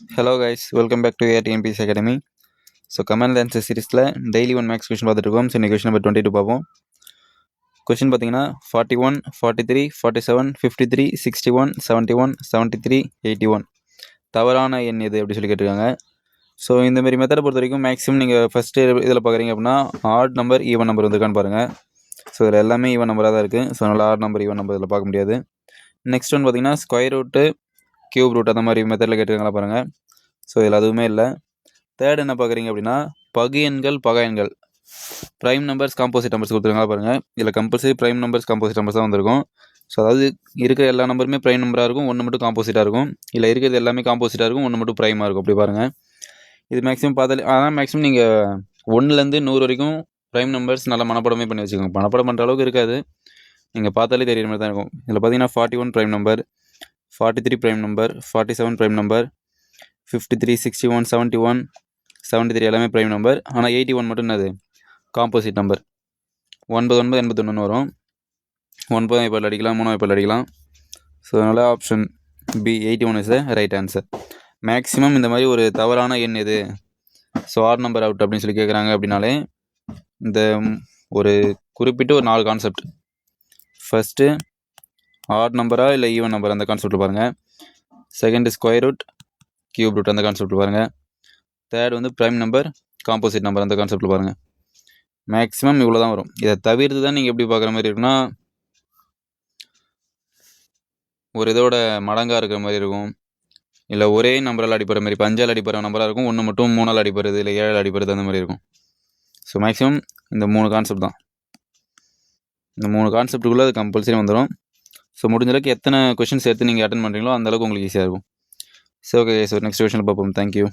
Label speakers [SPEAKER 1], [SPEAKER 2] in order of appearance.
[SPEAKER 1] Hello guys welcome back to A T N P S academy so comment answer சீரிஸில் daily one maths question பார்த்துருக்கோம் இருக்கோம் so question number twenty two பார்ப்போம் question பார்த்தீங்கன்னா forty one forty three forty seven fifty three sixty one seventy one seventy three eighty one தவறான எண் எது அப்படி சொல்லி கேட்டிருக்காங்க. ஸோ இந்தமாரி மெத்தடை பொறுத்த வரைக்கும் மேக்ஸிமம் நீங்கள் ஃபஸ்ட்டு இதில் பார்க்குறீங்க அப்படின்னா ஆட் நம்பர் ஈவன் நம்பர் வந்திருக்கான்னு பாருங்கள் ஸோ இதில் எல்லாமே ஈவன் நம்பராக தான் இருக்குது ஸோ அதனால் ஆட் நம்பர் ஈவன் நம்பர் இதில் பார்க்க முடியாது. நெக்ஸ்ட் ஒன் பார்த்தீங்கன்னா ஸ்கொயர் ரூட்டு கியூப் ரூட் அந்த மாதிரி மெத்தடில் கேட்டிருக்காங்களா பாருங்கள் ஸோ இதில் அதுவுமே இல்லை. தேர்ட் என்ன பார்க்குறீங்க அப்படின்னா பகு எண்கள் எண்கள். ப்ரைம் நம்பர்ஸ் காம்போசிட் நம்பர்ஸ் கொடுத்துருக்காங்களா பாருங்கள் இதில் compulsory prime numbers composite numbers தான் வந்திருக்கும். ஸோ அதாவது இருக்கிற எல்லா நம்பருமே ப்ரைம் நம்பராக இருக்கும் ஒன்று மட்டும் காம்போசிட்டாக இருக்கும். இல்லை இருக்கிறது எல்லாமே காம்போசிட்டாக இருக்கும் ஒன்று மட்டும் ப்ரைமாக இருக்கும். அப்படி பாருங்கள் இது மேக்ஸிமம் பார்த்தாலே ஆனால் மேக்ஸிமம் நீங்கள் ஒன்றுலேருந்து நூறு வரைக்கும் ப்ரைம் நம்பர்ஸ் நல்லா மனப்படமே பண்ணி வச்சுக்கோங்க. மனப்படம் பண்ணுற அளவுக்கு இருக்காது. நீங்கள் பார்த்தாலே தெரியுற மாதிரி தான் இருக்கும். இதில் பார்த்தீங்கன்னா forty one prime number forty three prime number forty seven prime number fifty three sixty one seventy one seventy three எல்லாமே ப்ரைம் நம்பர் ஆனால் எயிட்டி ஒன் மட்டும் என்னது? காம்போசிட் நம்பர் ஒன்பது ஒன்பது எண்பத்தொன்று வரும். ஒன்பது வாய்ப்பால் அடிக்கலாம் மூணு வாய்ப்பால் அடிக்கலாம். ஸோ அதனால் option B eighty one is the right answer maximum இந்த மாதிரி ஒரு தவறான எண் எது? ஸோ ஆட் நம்பர் அவுட் அப்படின்னு சொல்லி கேட்குறாங்க அப்படின்னாலே இந்த ஒரு குறிப்பிட்ட ஒரு நாலு கான்செப்ட் ஃபஸ்ட்டு ஆட் நம்பரா இல்லை ஈவன் நம்பர் அந்த கான்செப்ட் பாருங்கள் second square root cube root அந்த கான்செப்ட் பாருங்கள் தேர்ட் வந்து ப்ரைம் நம்பர் காம்போசிட் நம்பர் அந்த கான்செப்ட்டில் பாருங்கள் மேக்ஸிமம் இவ்வளோ தான் வரும். இதை தவிர்த்து தான் நீங்கள் எப்படி பார்க்குற மாதிரி இருக்குன்னா ஒரு இதோட மடங்காக இருக்கிற மாதிரி இருக்கும். இல்லை ஒரே நம்பரால் அடிப்படுற மாதிரி இப்போ அஞ்சால் அடிப்படுற நம்பராக இருக்கும். ஒன்று மட்டும் மூணால் அடிப்படுறது இல்லை ஏழால் அடிப்படுறது அந்த மாதிரி இருக்கும். ஸோ மேக்ஸிமம் இந்த மூணு கான்செப்ட் தான். இந்த மூணு கான்செப்ட்டுக்குள்ளே அது கம்பல்சரி வந்துடும் ஸோ முடிஞ்சளவுக்கு எத்தனை கொஷின்ஸ் எடுத்து நீங்கள் அட்டன் பண்ணுறீங்களோ அந்த அளவுக்கு உங்களுக்கு ஈஸியாக இருக்கும். சரி ஓகே ஸோ நெக்ஸ்ட் கொஷனில் பார்ப்போம். தேங்க்யூ